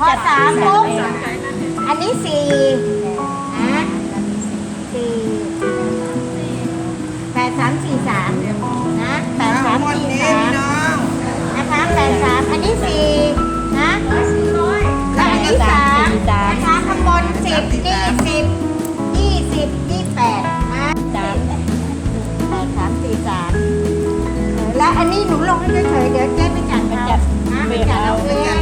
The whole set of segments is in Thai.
พอจัดสามปุ๊บเองอันนี้สี่นะสี่แปดสามสี่สามนะแปดสามสี่สามนะคะแปดสามอันนี้สี่นะแล้วอันนี้สามนะคะข้างบนสิบนี่สิบยี่สิบยี่แปดนะสามแปดสามสี่สามเออแล้วอันนี้หนูลงให้เฉยๆเดี๋ยวเจ๊ไปจัดเอานะไปจัดเอาเอง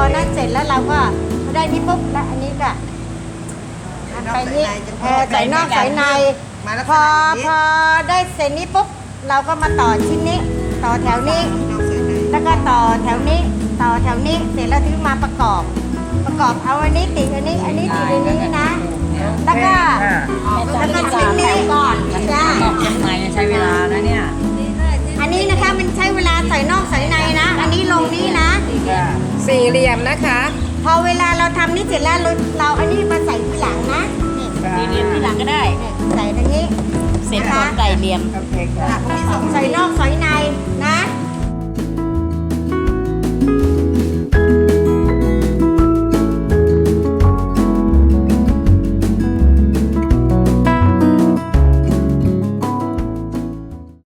อนั้นเสร็จแล้วเราก็พอได้นี่ปุ๊บแล้วอันนี้ก็ไปนี่เออสอยนอกสอยในมาแล้วพอพอได้เสร็จนี้ปุ๊บเราก็มาต่อชิ้นนี้ ต่อแถวนี้ แล้วก็ต่อแถวนี้ ต่อแถวนี้เสร็จแล้วถึงมาประกอบ ประกอบเอาอันนี้ติดอันนี้อันนี้ สี่เหลี่ยมนะคะพอเวลาเราทำนี่เสร็จแล้วเราเราอันนี้มาใส่ทีหลังนะนี่ดีเรียนที่หลังก็ได้ ใส่ตรงนี้ เสร็จก่อนใส่เหลี่ยมใส่นอกใส่ในนะ